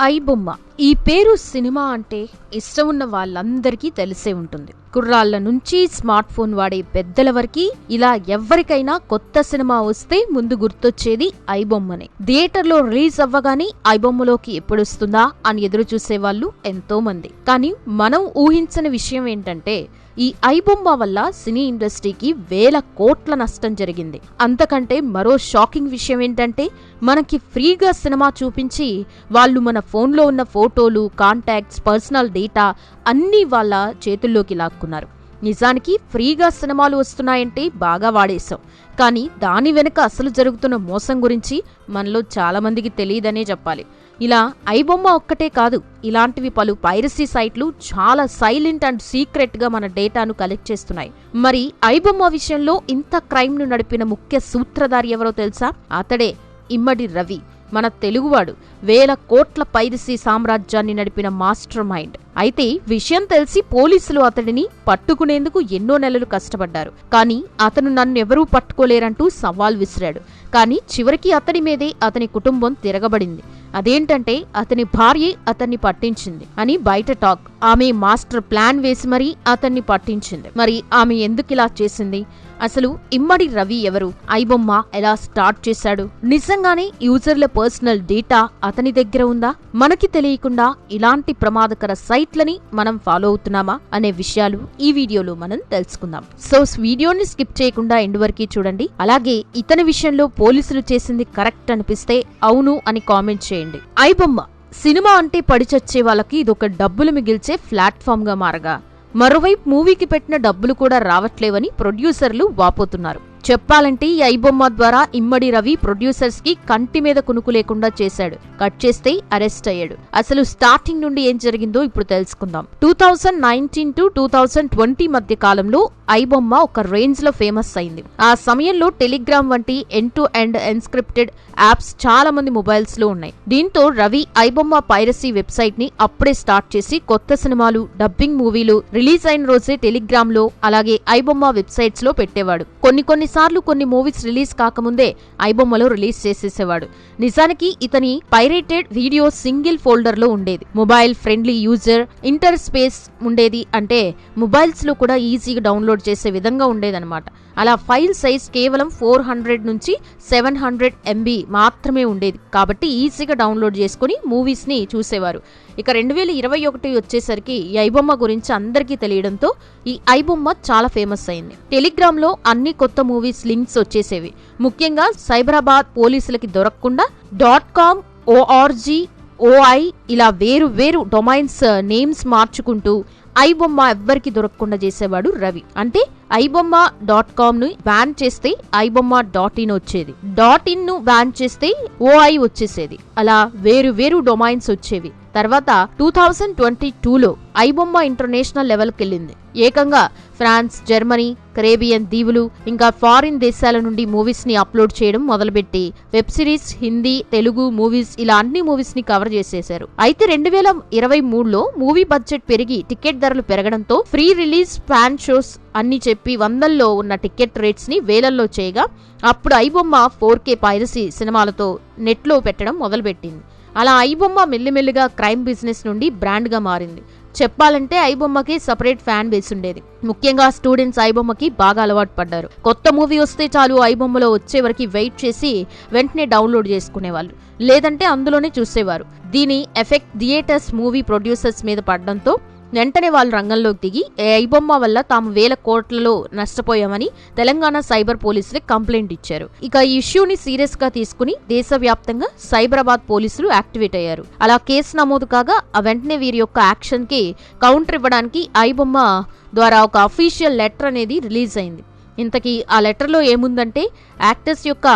I బొమ్మ ఈ పేరు సినిమా అంటే ఇష్టం ఉన్న వాళ్ళందరికీ తెలిసే ఉంటుంది. కుర్రాళ్ళ నుంచి స్మార్ట్ ఫోన్ వాడే పెద్దల వరకు ఇలా ఎవరికైనా కొత్త సినిమా వస్తే ముందు గుర్తొచ్చేది ఐ బొమ్మనే థియేటర్లో రిలీజ్ అవ్వగానే ఐ బొమ్మలోకి ఎప్పుడొస్తుందా అని ఎదురు చూసే వాళ్ళు ఎంతో మంది. కానీ మనం ఊహించని విషయం ఏంటంటే ఈ ఐబొమ్మ వల్ల సినీ ఇండస్ట్రీకి వేల కోట్ల నష్టం జరిగింది. అంతకంటే మరో షాకింగ్ విషయం ఏంటంటే మనకి ఫ్రీగా సినిమా చూపించి వాళ్ళు మన ఫోన్లో ఉన్న ఫోటోలు కాంటాక్ట్స్ పర్సనల్ డేటా అన్నీ వాళ్ళ చేతుల్లోకి చెప్పుకున్నారు. నిజానికి ఫ్రీగా సినిమాలు వస్తున్నాయంటే బాగా వాడేశాం. కానీ దాని వెనుక అసలు జరుగుతున్న మోసం గురించి మనలో చాలామందికి తెలియదనే చెప్పాలి. ఇలా ఐబొమ్మ ఒక్కటే కాదు ఇలాంటివి పలు పైరసీ సైట్లు చాలా సైలెంట్ అండ్ సీక్రెట్గా మన డేటాను కలెక్ట్ చేస్తున్నాయి. మరి ఐబొమ్మ విషయంలో ఇంత క్రైమ్ను నడిపిన ముఖ్య సూత్రధారి ఎవరో తెలుసా? అతడే ఇమ్మడి రవి. మన తెలుగువాడు. వేల కోట్ల పైరసీ సామ్రాజ్యాన్ని నడిపిన మాస్టర్ మైండ్. అయితే విషయం తెలిసి పోలీసులు అతడిని పట్టుకునేందుకు ఎన్నో నెలలు కష్టపడ్డారు. కానీ అతను నన్ను ఎవరూ పట్టుకోలేరంటూ సవాల్ విసిరాడు. కానీ చివరికి అతడి మీదే అతని కుటుంబం తిరగబడింది. అదేంటంటే అతని భార్య అతన్ని పట్టించింది అని బయట టాక్. ఆమె మాస్టర్ ప్లాన్ వేసి మరీ అతన్ని పట్టించింది. మరి ఆమె ఎందుకు ఇలా చేసింది? అసలు ఇమ్మడి రవి ఎవరు? ఐబొమ్మ ఎలా స్టార్ట్ చేశాడు? నిజంగానే యూజర్ల పర్సనల్ డేటా అతని దగ్గర ఉందా? మనకి తెలియకుండా ఇలాంటి ప్రమాదకర సైట్లని మనం ఫాలో అవుతున్నామా అనే విషయాలు ఈ వీడియోలో మనం తెలుసుకుందాం. సో వీడియోని స్కిప్ చేయకుండా ఎండ్ వరకు చూడండి. అలాగే ఇతని విషయంలో పోలీసులు చేసింది కరెక్ట్ అనిపిస్తే అవును అని కామెంట్ చేయండి. ఐబొమ్మ సినిమా అంటే పడిచచ్చే వాళ్ళకి ఇదొక డబ్బులు మిగిల్చే ప్లాట్ఫామ్గా మారగా. మరోవైపు మూవీకి పెట్టిన డబ్బులు కూడా రావట్లేవని ప్రొడ్యూసర్లు వాపోతున్నారు. చెప్పాలంటే ఈ ఐబొమ్మ ద్వారా ఇమ్మడి రవి ప్రొడ్యూసర్స్కి కంటి మీద కునుకు లేకుండా చేశాడు. కట్ చేస్తే అరెస్ట్ అయ్యాడు. అసలు స్టార్టింగ్ నుండి ఏం జరిగిందో ఇప్పుడు తెలుసుకుందాం. Two thousand nineteen to two thousand twenty మధ్య కాలంలో ఐబొమ్మ ఒక రేంజ్లో ఫేమస్ అయింది. ఆ సమయంలో టెలిగ్రామ్ వంటి end to end encrypted apps చాలా మంది మొబైల్స్లో ఉన్నాయి. దీంతో రవి ఐబొమ్మ పైరసీ వెబ్సైట్ని అప్పుడే స్టార్ట్ చేసి కొత్త సినిమాలు డబ్బింగ్ మూవీలు రిలీజ్ అయిన రోజే టెలిగ్రామ్లో అలాగే ఐబొమ్మ వెబ్సైట్స్లో పెట్టేవాడు. కొన్ని కొన్నిసార్లు కొన్ని మూవీస్ రిలీజ్ కాకముందే ఐబొమ్మలో రిలీజ్ చేసేసేవాడు. నిజానికి ఇతని పైరేటెడ్ వీడియో సింగిల్ ఫోల్డర్లో ఉండేది. Mobile friendly user interface ఉండేది అంటే మొబైల్స్లో కూడా ఈజీగా డౌన్లోడ్ చేసే విధంగా ఉండేదన్నమాట. అలా ఫైల్ సైజ్ కేవలం ఫోర్ హండ్రెడ్ నుంచి సెవెన్ హండ్రెడ్ ఎంబీ మాత్రమే ఉండేది. కాబట్టి ఈజీగా డౌన్లోడ్ చేసుకుని మూవీస్ని చూసేవారు. ఇక రెండు వేల ఇరవై ఒకటి వచ్చేసరికి ఈ ఐబొమ్మ గురించి అందరికీ తెలియడంతో ఈ ఐబొమ్మ చాలా ఫేమస్ అయింది. టెలిగ్రామ్లో అన్ని కొత్త మూవీస్ లింక్స్ వచ్చేసేవి. ముఖ్యంగా సైబరాబాద్ పోలీసులకి దొరకకుండా డాట్ కామ్ ఓఆర్జీ ఓఐ ఇలా వేరు వేరు డొమైన్స్ నేమ్స్ మార్చుకుంటూ ఐబొమ్మ ఎవ్వరికి దొరకకుండా చేసేవాడు రవి. అంటే ఐబొమ్మ డాట్ కామ్ను బ్యాన్ చేస్తే ఐబొమ్మ డాట్ ఇన్ వచ్చేది. డాట్ ఇన్ను బ్యాన్ చేస్తే ఓఐ వచ్చేసేది. అలా వేరు వేరు డొమైన్స్ వచ్చేవి. తర్వాత టూ థౌజండ్ ట్వంటీ టూలో ఐబొమ్మ ఇంటర్నేషనల్ లెవెల్కి వెళ్ళింది ఏకంగా ఫ్రాన్స్ జర్మనీ కరేబియన్ దీవులు ఇంకా ఫారిన్ దేశాల నుండి మూవీస్ని అప్లోడ్ చేయడం మొదలుపెట్టి web series Hindi Telugu movies ఇలా అన్ని మూవీస్ని కవర్ చేసేశారు. అయితే రెండు వేల ఇరవై మూడులో మూవీ బడ్జెట్ పెరిగి టికెట్ ధరలు పెరగడంతో ఫ్రీ రిలీజ్ ఫ్యాన్ షోస్ అన్ని చెప్పి వందల్లో ఉన్న టికెట్ రేట్స్ని వేలల్లో చేయగా అప్పుడు ఐబొమ్మ ఫోర్ కే పైరసీ సినిమాలతో నెట్లో పెట్టడం మొదలుపెట్టింది. అలా ఐబొమ్మ మెల్లిమెల్లిగా క్రైమ్ బిజినెస్ నుండి బ్రాండ్గా మారింది. చెప్పాలంటే ఐబొమ్మకి సపరేట్ ఫ్యాన్ బేస్ ఉండేది. ముఖ్యంగా స్టూడెంట్స్ ఐబొమ్మకి బాగా అలవాటు పడ్డారు. కొత్త మూవీ వస్తే చాలు ఐబొమ్మలో వచ్చే వరకు వెయిట్ చేసి వెంటనే డౌన్లోడ్ చేసుకునేవాళ్ళు. లేదంటే అందులోనే చూసేవారు. దీని ఎఫెక్ట్ థియేటర్స్ మూవీ ప్రొడ్యూసర్స్ మీద పడడంతో వెంటనే వాళ్ళు రంగంలోకి దిగి ఐబొమ్మ వల్ల తాము వేల కోట్లలో నష్టపోయామని తెలంగాణ సైబర్ పోలీసులకు కంప్లైంట్ ఇచ్చారు. ఇక ఈ ఇష్యూని సీరియస్గా తీసుకుని దేశవ్యాప్తంగా సైబరాబాద్ పోలీసులు యాక్టివేట్ అయ్యారు. అలా కేసు నమోదు కాగా ఆ వెంటనే వీరి యొక్క యాక్షన్కి కౌంటర్ ఇవ్వడానికి ఐబొమ్మ ద్వారా ఒక అఫీషియల్ లెటర్ అనేది రిలీజ్ అయింది. ఇంతకీ ఆ లెటర్లో ఏముందంటే యాక్టర్స్ యొక్క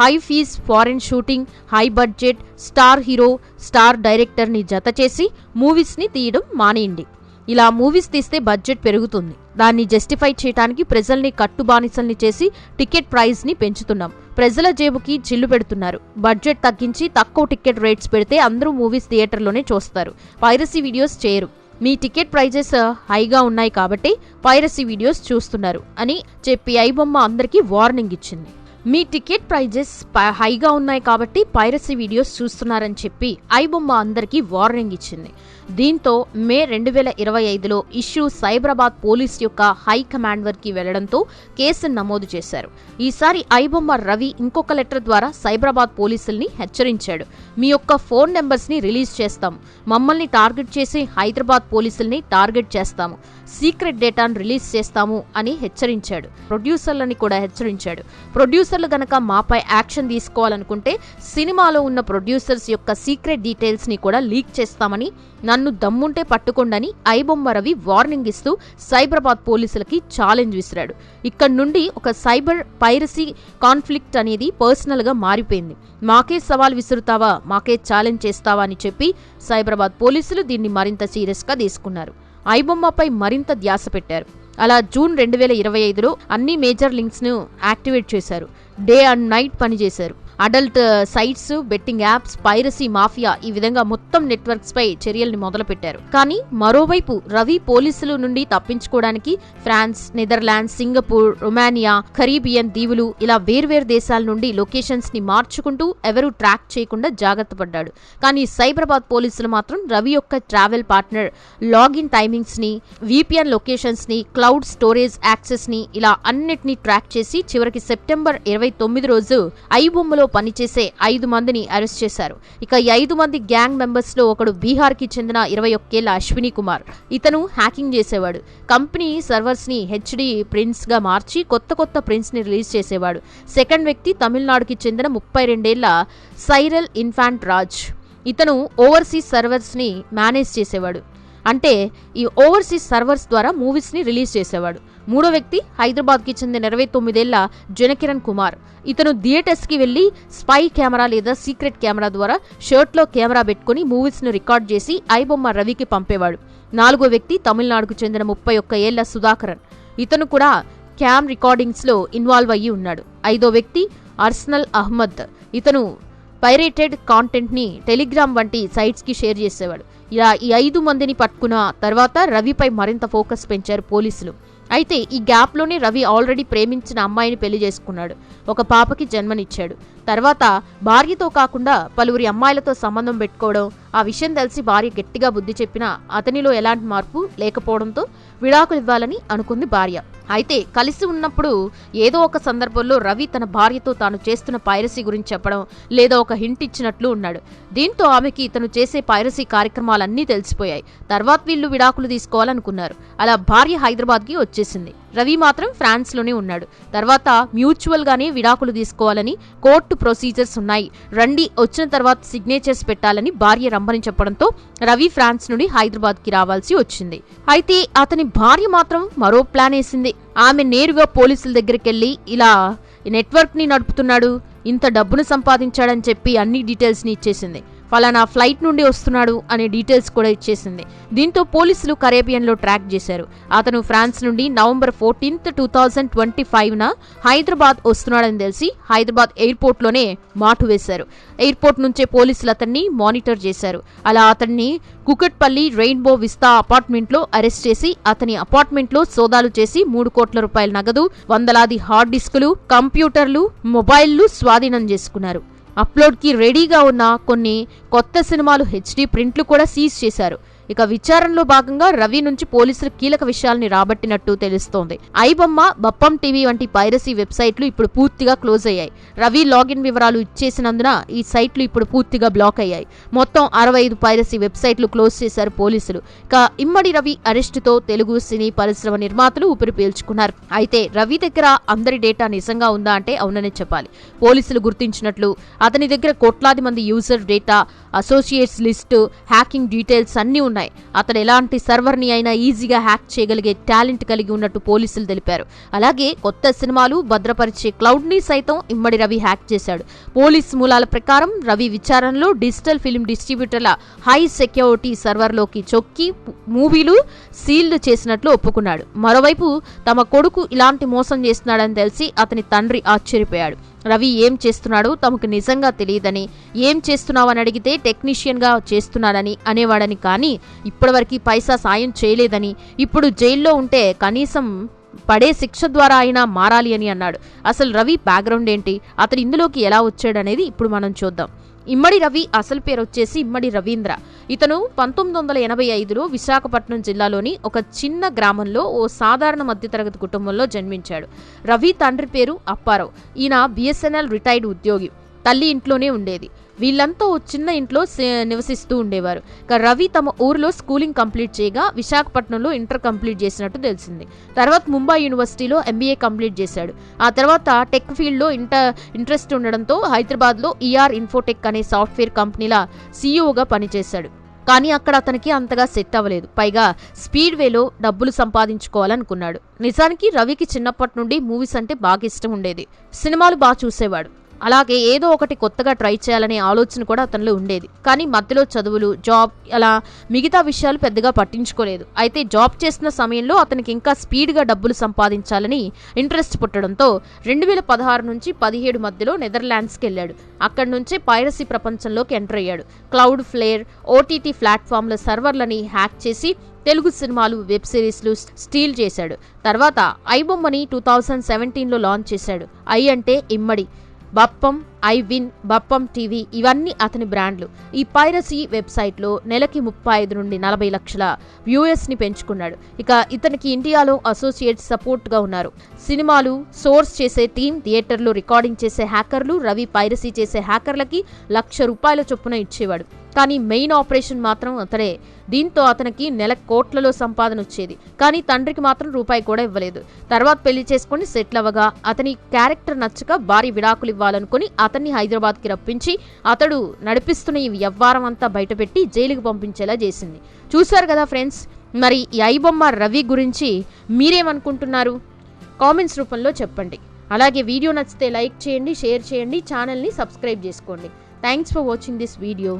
high fees foreign shooting high budget star hero star డైరెక్టర్ని జత చేసి మూవీస్ని తీయడం మానేయండి. ఇలా మూవీస్ తీస్తే బడ్జెట్ పెరుగుతుంది. దాన్ని జస్టిఫై చేయడానికి ప్రజల్ని కట్టుబానిసల్ని చేసి టికెట్ ప్రైస్ని పెంచుతున్నాం. ప్రజల జేబుకి చిల్లు పెడుతున్నారు. బడ్జెట్ తగ్గించి తక్కువ టికెట్ రేట్స్ పెడితే అందరూ మూవీస్ థియేటర్లోనే చూస్తారు. పైరసీ వీడియోస్ చేయరు. మీ టికెట్ ప్రైజెస్ హైగా ఉన్నాయి కాబట్టి పైరసీ వీడియోస్ చూస్తున్నారు అని చెప్పి ఐబొమ్మ అందరికీ వార్నింగ్ ఇచ్చింది. మీ టికెట్ ప్రైజెస్ హైగా ఉన్నాయి కాబట్టి పైరసీ వీడియోస్ చూస్తున్నారని చెప్పి ఐబొమ్మ అందరికీ వార్నింగ్ ఇచ్చింది. దీంతో మే రెండు వేల ఇరవై ఐదులో ఇష్యూ సైబరాబాద్ పోలీస్ యొక్క హై కమాండర్కి వెళ్ళడంతో కేసును నమోదు చేశారు. ఈసారి ఐబొమ్మ రవి ఇంకొక లెటర్ ద్వారా సైబరాబాద్ పోలీసుల్ని హెచ్చరించాడు. మీ యొక్క ఫోన్ నెంబర్స్ని రిలీజ్ చేస్తాం. మమ్మల్ని టార్గెట్ చేసి హైదరాబాద్ పోలీసుల్ని టార్గెట్ చేస్తాము. సీక్రెట్ డేటాను రిలీజ్ చేస్తాము అని హెచ్చరించాడు. ప్రొడ్యూసర్లని కూడా హెచ్చరించాడు. ప్రొడ్యూసర్లు గనక మాపై యాక్షన్ తీసుకోవాలనుకుంటే సినిమాలో ఉన్న ప్రొడ్యూసర్స్ యొక్క సీక్రెట్ డీటెయిల్స్ని కూడా లీక్ చేస్తామని నన్ను దమ్ముంటే పట్టుకోండని ఐబొమ్మ రవి వార్నింగ్ ఇస్తూ సైబరాబాద్ పోలీసులకి ఛాలెంజ్ విసిరాడు. ఇక్కడ నుండి ఒక సైబర్ పైరసీ కాన్ఫ్లిక్ట్ అనేది పర్సనల్గా మారిపోయింది. మాకే సవాల్ విసురుతావా? మాకే ఛాలెంజ్ చేస్తావా? అని చెప్పి సైబరాబాద్ పోలీసులు దీన్ని మరింత సీరియస్గా తీసుకున్నారు. ఐబొమ్మపై మరింత ధ్యాస పెట్టారు. అలా జూన్ రెండు వేల ఇరవై ఐదులో అన్ని మేజర్ లింక్స్ను యాక్టివేట్ చేశారు. డే అండ్ నైట్ పనిచేశారు. Adult sites betting apps piracy mafia ఈ విధంగా మొత్తం నెట్వర్క్స్ పై చర్యల్ని మొదలుపెట్టారు. కానీ మరోవైపు రవి పోలీసుల నుండి తప్పించుకోవడానికి France Netherlands Singapore Romania Caribbean దీవులు ఇలా వేర్వేరు దేశాల నుండి లొకేషన్స్ని మార్చుకుంటూ ఎవరూ ట్రాక్ చేయకుండా జాగ్రత్త పడ్డాడు. కానీ సైబరాబాద్ పోలీసులు మాత్రం రవి యొక్క ట్రావెల్ పార్ట్నర్ లాగిన్ టైమింగ్స్ని విపిఎన్ లొకేషన్స్ని క్లౌడ్ స్టోరేజ్ యాక్సెస్ని ఇలా అన్నిటినీ ట్రాక్ చేసి చివరికి సెప్టెంబర్ ఇరవై తొమ్మిది రోజు ఐబొమ్మలో పనిచేసే ఐదు మందిని అరెస్ట్ చేశారు. ఇక ఈ ఐదు మంది గ్యాంగ్ మెంబర్స్లో ఒకడు బీహార్కి చెందిన ఇరవై ఒక్కేళ్ళ అశ్విని కుమార్. ఇతను హ్యాకింగ్ చేసేవాడు. కంపెనీ సర్వర్స్ని హెచ్డి ప్రింట్స్గా మార్చి కొత్త కొత్త ప్రింట్స్ని రిలీజ్ చేసేవాడు. సెకండ్ వ్యక్తి తమిళనాడుకి చెందిన ముప్పై రెండేళ్ళ సైరల్ ఇన్ఫాంట్ రాజ్. ఇతను ఓవర్సీస్ సర్వర్స్ని మేనేజ్ చేసేవాడు. అంటే ఈ ఓవర్సీస్ సర్వర్స్ ద్వారా మూవీస్ని రిలీజ్ చేసేవాడు. మూడో వ్యక్తి హైదరాబాద్కి చెందిన ఇరవై తొమ్మిదేళ్ళ జనకిరణ్ కుమార్. ఇతను థియేటర్స్కి వెళ్ళి స్పై కెమెరా లేదా సీక్రెట్ కెమెరా ద్వారా షర్ట్లో కెమెరా పెట్టుకుని మూవీస్ను రికార్డ్ చేసి ఐబొమ్మ రవికి పంపేవాడు. నాలుగో వ్యక్తి తమిళనాడుకు చెందిన ముప్పై ఒక్క ఏళ్ళ సుధాకరన్. ఇతను కూడా క్యామ్ రికార్డింగ్స్లో ఇన్వాల్వ్ అయ్యి ఉన్నాడు. ఐదో వ్యక్తి అర్సనల్ అహ్మద్. ఇతను పైరేటెడ్ కాంటెంట్ని టెలిగ్రామ్ వంటి సైట్స్కి షేర్ చేసేవాడు. ఇలా ఈ ఐదు మందిని పట్టుకున్న తర్వాత రవిపై మరింత ఫోకస్ పెంచారు పోలీసులు. అయితే ఈ గ్యాప్లోనే రవి ఆల్రెడీ ప్రేమించిన అమ్మాయిని పెళ్ళి చేసుకున్నాడు. ఒక పాపకి జన్మనిచ్చాడు. తర్వాత భార్యతో కాకుండా పలువురి అమ్మాయిలతో సంబంధం పెట్టుకోవడం ఆ విషయం తెలిసి భార్య గట్టిగా బుద్ధి చెప్పినా అతనిలో ఎలాంటి మార్పు లేకపోవడంతో విడాకులు ఇవ్వాలని అనుకుంది భార్య. అయితే కలిసి ఉన్నప్పుడు ఏదో ఒక సందర్భంలో రవి తన భార్యతో తాను చేస్తున్న పైరసీ గురించి చెప్పడం లేదా ఒక హింట్ ఇచ్చినట్లు ఉన్నాడు. దీంతో ఆమెకి ఇతను చేసే పైరసీ కార్యక్రమాలన్నీ తెలిసిపోయాయి. తర్వాత వీళ్ళు విడాకులు తీసుకోవాలనుకున్నారు. అలా భార్య హైదరాబాద్కి వచ్చేసింది. రవి మాత్రం ఫ్రాన్స్లోనే ఉన్నాడు. తర్వాత మ్యూచువల్ గానే విడాకులు తీసుకోవాలని కోర్టు ప్రొసీజర్స్ ఉన్నాయి. రండి వచ్చిన తర్వాత సిగ్నేచర్స్ పెట్టాలని భార్య రమ్మని చెప్పడంతో రవి ఫ్రాన్స్ నుండి హైదరాబాద్కి రావాల్సి వచ్చింది. అయితే అతని భార్య మాత్రం మరో ప్లాన్ వేసింది. ఆమె నేరుగా పోలీసుల దగ్గరికి వెళ్ళి ఇలా నెట్వర్క్ని నడుపుతున్నాడు ఇంత డబ్బును సంపాదించాడని చెప్పి అన్ని డీటెయిల్స్ని ఇచ్చేసింది. ఫలానా ఫ్లైట్ నుండి వస్తున్నాడు అనే డీటెయిల్స్ కూడా ఇచ్చేసింది. దీంతో పోలీసులు కరేబియన్లో ట్రాక్ చేశారు. అతను ఫ్రాన్స్ నుండి November fourteenth two thousand twenty ఫైవ్న Hyderabad వస్తున్నాడని తెలిసి హైదరాబాద్ ఎయిర్పోర్ట్లోనే మాటు వేశారు. ఎయిర్పోర్ట్ నుంచే పోలీసులు అతన్ని మానిటర్ చేశారు. అలా అతన్ని కుకట్పల్లి రెయిన్బో విస్తా అపార్ట్మెంట్లో అరెస్ట్ చేసి అతని అపార్ట్మెంట్లో సోదాలు చేసి మూడు కోట్ల రూపాయల నగదు వందలాది హార్డ్ డిస్కులు కంప్యూటర్లు మొబైల్లు స్వాధీనం చేసుకున్నారు. అప్లోడ్కి రెడీగా ఉన్న కొన్ని కొత్త సినిమాలు హెచ్డీ ప్రింట్లు కూడా సీజ్ చేశారు. ఇక విచారణలో భాగంగా రవి నుంచి పోలీసులు కీలక విషయాల్ని రాబట్టినట్టు తెలుస్తోంది. ఐబొమ్మ బప్పం టీవీ వంటి పైరసీ వెబ్సైట్లు ఇప్పుడు పూర్తిగా క్లోజ్ అయ్యాయి. రవి లాగిన్ వివరాలు ఇచ్చేసినందున ఈ సైట్లు ఇప్పుడు పూర్తిగా బ్లాక్ అయ్యాయి. మొత్తం అరవై ఐదు పైరసీ వెబ్సైట్లు క్లోజ్ చేశారు పోలీసులు. ఇక ఇమ్మడి రవి అరెస్టుతో తెలుగు సినీ పరిశ్రమ నిర్మాతలు ఊపిరి పీల్చుకున్నారు. అయితే రవి దగ్గర అందరి డేటా నిజంగా ఉందా అంటే అవుననే చెప్పాలి. పోలీసులు గుర్తించినట్లు అతని దగ్గర కోట్లాది మంది user data associates list hacking details అన్నీ ఉన్నాయి. అతడు ఎలాంటి సర్వర్ని అయినా ఈజీగా హ్యాక్ చేయగలిగే టాలెంట్ కలిగి ఉన్నట్టు పోలీసులు తెలిపారు. అలాగే కొత్త సినిమాలు భద్రపరిచే క్లౌడ్ని సైతం ఇమ్మడి రవి హ్యాక్ చేశాడు. పోలీస్ మూలాల ప్రకారం రవి విచారణలో డిజిటల్ ఫిల్మ్ డిస్ట్రిబ్యూటర్ల హై సెక్యూరిటీ సర్వర్లోకి చొక్కి మూవీలు సీల్డ్ చేసినట్లు ఒప్పుకున్నాడు. మరోవైపు తమ కొడుకు ఇలాంటి మోసం చేస్తున్నాడని తెలిసి అతని తండ్రి ఆశ్చర్యపోయాడు. రవి ఏం చేస్తున్నాడో తమకు నిజంగా తెలియదని ఏం చేస్తున్నావని అడిగితే టెక్నీషియన్గా చేస్తున్నానని అనేవాడని కానీ ఇప్పటివరకు పైసా సాయం చేయలేదని ఇప్పుడు జైల్లో ఉంటే కనీసం పడే శిక్ష ద్వారా అయినా మారాలి అని అన్నాడు. అసలు రవి బ్యాక్గ్రౌండ్ ఏంటి? అతను ఇందులోకి ఎలా వచ్చాడనేది ఇప్పుడు మనం చూద్దాం. ఇమ్మడి రవి అసలు పేరు వచ్చేసి ఇమ్మడి రవీంద్ర. ఇతను పంతొమ్మిది వందల ఎనభై ఐదులో విశాఖపట్నం జిల్లాలోని ఒక చిన్న గ్రామంలో ఓ సాధారణ మధ్యతరగతి కుటుంబంలో జన్మించాడు. రవి తండ్రి పేరు అప్పారావు. ఈయన బిఎస్ఎన్ఎల్ రిటైర్డ్ ఉద్యోగి. తల్లి ఇంట్లోనే ఉండేది. వీళ్ళంతా ఓ చిన్న ఇంట్లో నివసిస్తూ ఉండేవారు. ఇక రవి తమ ఊరిలో స్కూలింగ్ కంప్లీట్ చేయగా విశాఖపట్నంలో ఇంటర్ కంప్లీట్ చేసినట్టు తెలిసింది. తర్వాత ముంబై యూనివర్సిటీలో ఎంబీఏ కంప్లీట్ చేశాడు. ఆ తర్వాత టెక్ ఫీల్డ్లో ఇంటర్ ఇంట్రెస్ట్ ఉండడంతో హైదరాబాద్లో ఈఆర్ ఇన్ఫోటెక్ అనే సాఫ్ట్వేర్ కంపెనీల సీఈఓగా పనిచేశాడు. కానీ అక్కడ అతనికి అంతగా సెట్ అవ్వలేదు. పైగా స్పీడ్ వేలో డబ్బులు సంపాదించుకోవాలనుకున్నాడు. నిజానికి రవికి చిన్నప్పటి నుండి మూవీస్ అంటే బాగా ఇష్టం ఉండేది. సినిమాలు బాగా చూసేవాడు. అలాగే ఏదో ఒకటి కొత్తగా ట్రై చేయాలనే ఆలోచన కూడా అతనిలో ఉండేది. కానీ మధ్యలో చదువులు జాబ్ అలా మిగతా విషయాలు పెద్దగా పట్టించుకోలేదు. అయితే జాబ్ చేసిన సమయంలో అతనికి ఇంకా స్పీడ్గా డబ్బులు సంపాదించాలని ఇంట్రెస్ట్ పుట్టడంతో రెండు వేల పదహారు నుంచి పదిహేడు మధ్యలో నెదర్లాండ్స్కి వెళ్ళాడు. అక్కడి నుంచే పైరసీ ప్రపంచంలోకి ఎంటర్ అయ్యాడు. క్లౌడ్ ఫ్లేర్ ఓటీటీ ప్లాట్ఫామ్ల సర్వర్లని హ్యాక్ చేసి తెలుగు సినిమాలు వెబ్ సిరీస్లు స్టీల్ చేశాడు. తర్వాత ఐబొమ్మని టూ థౌజండ్ సెవెంటీన్లో లాంచ్ చేశాడు. ఐ అంటే Immadi. Bappam I win Bappam TV ఇవన్నీ అతని బ్రాండ్లు. ఈ పైరసీ వెబ్సైట్లో నెలకి ముప్పై ఐదు నుండి నలభై లక్షల వ్యూయర్స్ని పెంచుకున్నాడు. ఇక ఇతనికి ఇండియాలో అసోసియేట్ సపోర్ట్గా ఉన్నారు. సినిమాలు సోర్స్ చేసే టీం థియేటర్లో రికార్డింగ్ చేసే హ్యాకర్లు రవి పైరసీ చేసే హ్యాకర్లకి లక్ష రూపాయల చొప్పున ఇచ్చేవాడు. కానీ మెయిన్ ఆపరేషన్ మాత్రం అతడే. దీంతో అతనికి నెల కోట్లలో సంపాదన వచ్చేది. కానీ తండ్రికి మాత్రం రూపాయి కూడా ఇవ్వలేదు. తర్వాత పెళ్ళి చేసుకుని సెటిల్ అవ్వగా అతని క్యారెక్టర్ నచ్చక భారీ విడాకులు ఇవ్వాలనుకుని అతన్ని హైదరాబాద్కి రప్పించి అతడు నడిపిస్తున్న ఈ వ్యవహారం అంతా బయటపెట్టి జైలుకు పంపించేలా చేసింది. చూశారు కదా ఫ్రెండ్స్ మరి ఈ ఐబొమ్మ రవి గురించి మీరేమనుకుంటున్నారు? కామెంట్స్ రూపంలో చెప్పండి. అలాగే వీడియో నచ్చితే లైక్ చేయండి షేర్ చేయండి ఛానల్ని సబ్స్క్రైబ్ చేసుకోండి. Thanks for watching this video.